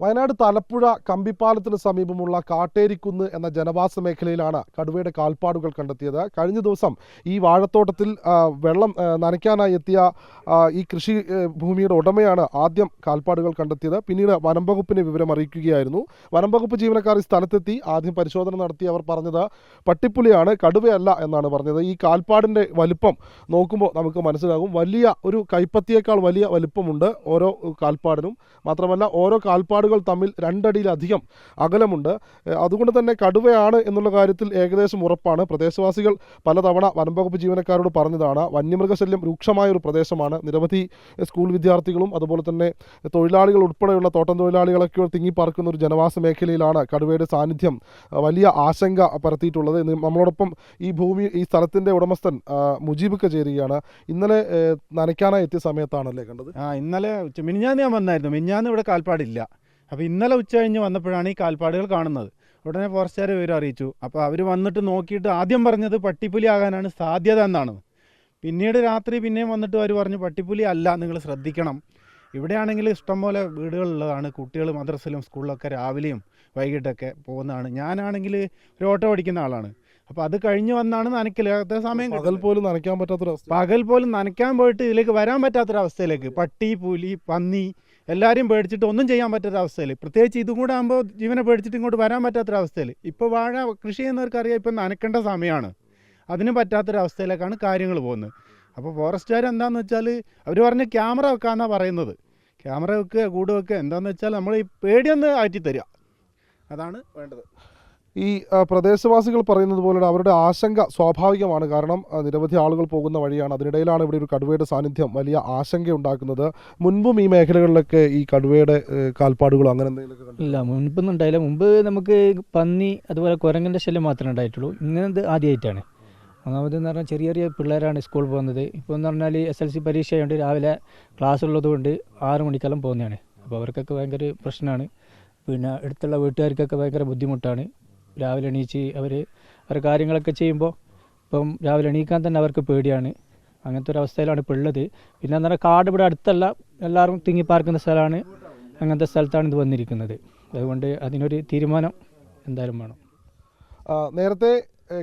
വയനാട് തലപ്പുഴ കമ്പിപ്പാലത്തിന് സമീപമുള്ള കാട്ടേരിക്കുന്ന് എന്ന ജനവാസ മേഖലയിലാണ് കടുവയുടെ കാൽപ്പാടുകൾ കണ്ടെത്തിയത്. കഴിഞ്ഞ ദിവസം ഈ വാഴത്തോട്ടത്തിൽ വെള്ളം നനയ്ക്കാനായി എത്തിയ ഈ കൃഷി ഭൂമിയുടെ ഉടമയാണ് ആദ്യം കാൽപ്പാടുകൾ കണ്ടെത്തിയത്. പിന്നീട് വനം വകുപ്പിനെ വിവരം അറിയിക്കുകയായിരുന്നു. വനം വകുപ്പ് ജീവനക്കാർ ഈ സ്ഥലത്തെത്തി ആദ്യം പരിശോധന നടത്തി അവർ പറഞ്ഞത് പട്ടിപ്പുലിയാണ് കടുവയല്ല എന്നാണ് പറഞ്ഞത്. ഈ കാൽപ്പാടിന്റെ വലിപ്പം നോക്കുമ്പോൾ നമുക്ക് മനസ്സിലാകും. വലിയ ഒരു കൈപ്പത്തിയേക്കാൾ വലിയ വലിപ്പമുണ്ട് ഓരോ കാൽപ്പാടിനും. മാത്രമല്ല ഓരോ കാൽപ്പാടുകൾ തമ്മിൽ രണ്ടടിയിലധികം അകലമുണ്ട്. അതുകൊണ്ട് തന്നെ കടുവയാണ് എന്നുള്ള കാര്യത്തിൽ ഏകദേശം ഉറപ്പാണ്. പ്രദേശവാസികൾ പലതവണ വനംവകുപ്പ് ജീവനക്കാരോട് പറഞ്ഞതാണ് വന്യമൃഗശല്യം രൂക്ഷമായ ഒരു പ്രദേശമാണ്. നിരവധി സ്കൂൾ വിദ്യാർത്ഥികളും അതുപോലെ തന്നെ തൊഴിലാളികൾ ഉൾപ്പെടെയുള്ള തോട്ടം തൊഴിലാളികളൊക്കെ തിങ്ങിപ്പാർക്കുന്ന ഒരു ജനവാസ മേഖലയിലാണ് കടുവയുടെ സാന്നിധ്യം വലിയ ആശങ്ക പരത്തിയിട്ടുള്ളത്. നമ്മളോടൊപ്പം ഈ ഭൂമി ഈ സ്ഥലത്തിന്റെ ഉടമസ്ഥൻ മുജീബ് മുജീബൊക്കെ ചേരുകയാണ് ഇന്നലെ നനയ്ക്കാനായി എത്തിയ സമയത്താണല്ലേ കണ്ടത്? ആ ഇന്നലെ മിനിഞ്ഞാന്ന് ഞാൻ വന്നായിരുന്നു. മിനിഞ്ഞാന്ന് ഇവിടെ കാൽപ്പാടില്ല. അപ്പോൾ ഇന്നലെ ഉച്ച കഴിഞ്ഞ് വന്നപ്പോഴാണ് ഈ കാൽപ്പാടുകൾ കാണുന്നത്. ഉടനെ ഫോറസ്റ്റുകാർ വിവരം അറിയിച്ചു. അപ്പോൾ അവർ വന്നിട്ട് നോക്കിയിട്ട് ആദ്യം പറഞ്ഞത് പട്ടിപ്പുലി ആകാനാണ് സാധ്യത എന്നാണ്. പിന്നീട് രാത്രി പിന്നെയും വന്നിട്ട് അവർ പറഞ്ഞു പട്ടിപ്പുലി അല്ല നിങ്ങൾ ശ്രദ്ധിക്കണം. ഇവിടെയാണെങ്കിൽ ഇഷ്ടംപോലെ വീടുകളുള്ളതാണ് കുട്ടികൾ മദ്രസയിലും സ്കൂളിലൊക്കെ രാവിലെയും വൈകിട്ടൊക്കെ പോകുന്നതാണ്. ഞാനാണെങ്കിൽ ഒരു ഓട്ടോ ഓടിക്കുന്ന ആളാണ്. അപ്പോൾ അത് കഴിഞ്ഞ് വന്നാണ് നനയ്ക്കൽ അത്ര സമയം പകൽ. പോലും നനയ്ക്കാൻ പറ്റാത്തൊരവസ്ഥ. പകൽ പോലും നനയ്ക്കാൻ പോയിട്ട് ഇതിലേക്ക് വരാൻ പറ്റാത്തൊരവസ്ഥയിലേക്ക്. പട്ടി പുലി പന്നി എല്ലാവരെയും പേടിച്ചിട്ട് ഒന്നും ചെയ്യാൻ പറ്റാത്തൊരവസ്ഥയിൽ പ്രത്യേകിച്ച് ഇതും കൂടെ ആകുമ്പോൾ ജീവനെ പേടിച്ചിട്ട് ഇങ്ങോട്ട് വരാൻ പറ്റാത്തൊരവസ്ഥയിൽ ഇപ്പോൾ വാഴ കൃഷി ചെയ്യുന്നവർക്കറിയാം ഇപ്പം നനക്കേണ്ട സമയമാണ് അതിന് പറ്റാത്തൊരവസ്ഥയിലേക്കാണ് കാര്യങ്ങൾ പോകുന്നത്. അപ്പോൾ ഫോറസ്റ്റുകാർ എന്താണെന്ന് വെച്ചാൽ അവർ പറഞ്ഞ് ക്യാമറ വെക്കാമെന്നാണ് പറയുന്നത്. ക്യാമറ വെക്കുക കൂട് വെക്കുക എന്താണെന്ന് വെച്ചാൽ നമ്മൾ ഈ പേടിയൊന്ന് ആറ്റി തരിക അതാണ് വേണ്ടത്. ഈ പ്രദേശവാസികൾ പറയുന്നത് പോലെ അവരുടെ ആശങ്ക സ്വാഭാവികമാണ്. കാരണം നിരവധി ആളുകൾ പോകുന്ന വഴിയാണ്. അതിനിടയിലാണ് ഇവിടെ ഒരു കടുവയുടെ സാന്നിധ്യം വലിയ ആശങ്ക ഉണ്ടാക്കുന്നത് മുൻപും ഈ മേഖലകളിലൊക്കെ ഈ കടുവയുടെ കാൽപ്പാടുകളോ അങ്ങനെ എന്തെങ്കിലും ഇല്ല മുൻപൊന്നും ഉണ്ടായില്ല മുമ്പ് നമുക്ക് പന്നി അതുപോലെ കുരങ്ങന്റെ ശല്യം മാത്രമേ ഉണ്ടായിട്ടുള്ളൂ. ഇങ്ങനത് ആദ്യമായിട്ടാണ്. ഒന്നാമതെന്ന് പറഞ്ഞാൽ ചെറിയ ചെറിയ പിള്ളേരാണ് സ്കൂളിൽ പോകുന്നത്. ഇപ്പോൾ എന്ന് പറഞ്ഞാൽ എസ് എൽ സി പരീക്ഷ ആയതുകൊണ്ട് രാവിലെ ക്ലാസ് ഉള്ളതുകൊണ്ട് ആറ് മണിക്കെല്ലാം പോകുന്നതാണ്. അപ്പോൾ അവർക്കൊക്കെ ഭയങ്കര പ്രശ്നമാണ്. പിന്നെ അടുത്തുള്ള വീട്ടുകാർക്കൊക്കെ ഭയങ്കര ബുദ്ധിമുട്ടാണ്. രാവിലെ എണീച്ച് അവർ അവരുടെ കാര്യങ്ങളൊക്കെ ചെയ്യുമ്പോൾ ഇപ്പം രാവിലെ എണീക്കാൻ തന്നെ അവർക്ക് പേടിയാണ്. അങ്ങനത്തെ ഒരു അവസ്ഥയിലാണ് ഇപ്പോൾ ഉള്ളത്. പിന്നെ എന്ന് പറഞ്ഞാൽ കാട് ഇവിടെ അടുത്തല്ല എല്ലാവരും തിങ്ങിപ്പാർക്കുന്ന സ്ഥലമാണ്. അങ്ങനത്തെ സ്ഥലത്താണ് ഇത് വന്നിരിക്കുന്നത്. അതുകൊണ്ട് അതിനൊരു തീരുമാനം എന്തായാലും വേണം. നേരത്തെ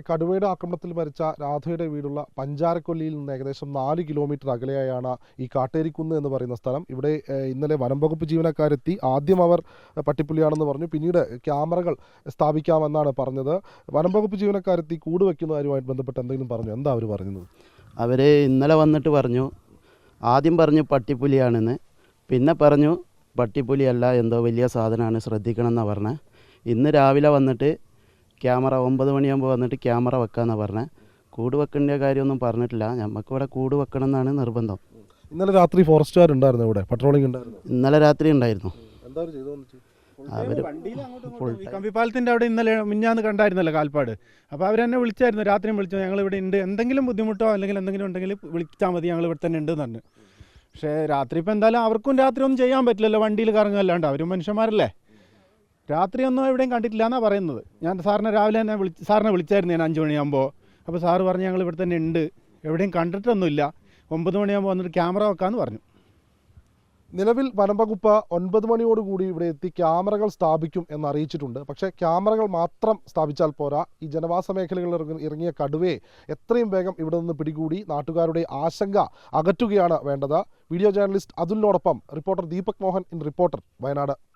കടുവയുടെ ആക്രമണത്തിൽ മരിച്ച രാധയുടെ വീടുള്ള പഞ്ചാരക്കൊല്ലിയിൽ നിന്ന് ഏകദേശം നാല് കിലോമീറ്റർ അകലെയായാണ് ഈ കാട്ടേരിക്കുന്ന് എന്ന് പറയുന്ന സ്ഥലം. ഇവിടെ ഇന്നലെ വനം വകുപ്പ് ജീവനക്കാരെത്തി. ആദ്യം അവർ പട്ടിപ്പുലിയാണെന്ന് പറഞ്ഞു. പിന്നീട് ക്യാമറകൾ സ്ഥാപിക്കാമെന്നാണ് പറഞ്ഞത്. വനം വകുപ്പ് ജീവനക്കാരെത്തി കൂട് വയ്ക്കുന്നതുമായിട്ട് ബന്ധപ്പെട്ട് എന്തെങ്കിലും പറഞ്ഞു? എന്താ അവർ പറഞ്ഞത്? അവർ ഇന്നലെ വന്നിട്ട് പറഞ്ഞു ആദ്യം പറഞ്ഞു പട്ടിപ്പുലിയാണെന്ന്. പിന്നെ പറഞ്ഞു പട്ടിപ്പുലിയല്ല എന്തോ വലിയ സാധനമാണ് ശ്രദ്ധിക്കണം എന്നാണ് പറഞ്ഞത് ഇന്ന് രാവിലെ വന്നിട്ട് ക്യാമറ ഒമ്പത് മണിയാകുമ്പോൾ വന്നിട്ട് ക്യാമറ വെക്കാമെന്നാണ് പറഞ്ഞത് കൂട് വെക്കേണ്ട കാര്യമൊന്നും പറഞ്ഞിട്ടില്ല. നമുക്കിവിടെ കൂട് വെക്കണം എന്നാണ് നിർബന്ധം. ഇന്നലെ രാത്രി ഫോറസ്റ്റുകാരുണ്ടായിരുന്നു ഇവിടെ? പട്രോളിംഗ് ഉണ്ടായിരുന്നു? ഇന്നലെ രാത്രി ഉണ്ടായിരുന്നു. കമ്പിപ്പാലത്തിന്റെ അവർ കമ്പിപ്പാലത്തിന്റെ അവിടെ ഇന്നലെ മിഞ്ഞാന്ന് കണ്ടായിരുന്നല്ലോ കാൽപ്പാട്. അപ്പോൾ അവരെന്നെ വിളിച്ചായിരുന്നു. രാത്രിയും വിളിച്ചു. ഞങ്ങൾ ഇവിടെ ഉണ്ട് എന്തെങ്കിലും ബുദ്ധിമുട്ടോ അല്ലെങ്കിൽ എന്തെങ്കിലും ഉണ്ടെങ്കിൽ വിളിച്ചാൽ മതി. ഞങ്ങൾ ഇവിടെ തന്നെ ഉണ്ട് പറഞ്ഞു. പക്ഷേ രാത്രി ഇപ്പോൾ എന്തായാലും അവർക്കും രാത്രി ഒന്നും ചെയ്യാൻ പറ്റില്ലല്ലോ. വണ്ടിയിൽ കറങ്ങല്ലാണ്ട്. അവരും മനുഷ്യന്മാരല്ലേ? രാത്രി ഒന്നും എവിടെയും കണ്ടിട്ടില്ല എന്നാണ് പറയുന്നത്. ഞാൻ സാറിനെ രാവിലെ തന്നെ വിളിച്ച് സാറിനെ വിളിച്ചായിരുന്നു ഞാൻ അഞ്ച് മണിയാകുമ്പോൾ അപ്പോൾ സാറ് പറഞ്ഞ് ഞങ്ങൾ ഇവിടെ തന്നെ ഉണ്ട്. എവിടെയും കണ്ടിട്ടൊന്നുമില്ല. ഒമ്പത് മണിയാകുമ്പോൾ വന്നിട്ട് ക്യാമറ വെക്കാമെന്ന് പറഞ്ഞു. നിലവിൽ വനം വകുപ്പ് ഒൻപത് മണിയോടുകൂടി ഇവിടെ എത്തി ക്യാമറകൾ സ്ഥാപിക്കും എന്ന് അറിയിച്ചിട്ടുണ്ട്. പക്ഷേ ക്യാമറകൾ മാത്രം സ്ഥാപിച്ചാൽ പോരാ. ഈ ജനവാസ മേഖലകളിൽ ഇറങ്ങിയ കടുവയെ എത്രയും വേഗം ഇവിടെ നിന്ന് പിടികൂടി നാട്ടുകാരുടെ ആശങ്ക അകറ്റുകയാണ് വേണ്ടത്. Video journalist അതുലിനോടൊപ്പം reporter Deepak Mohan in reporter Wayanad.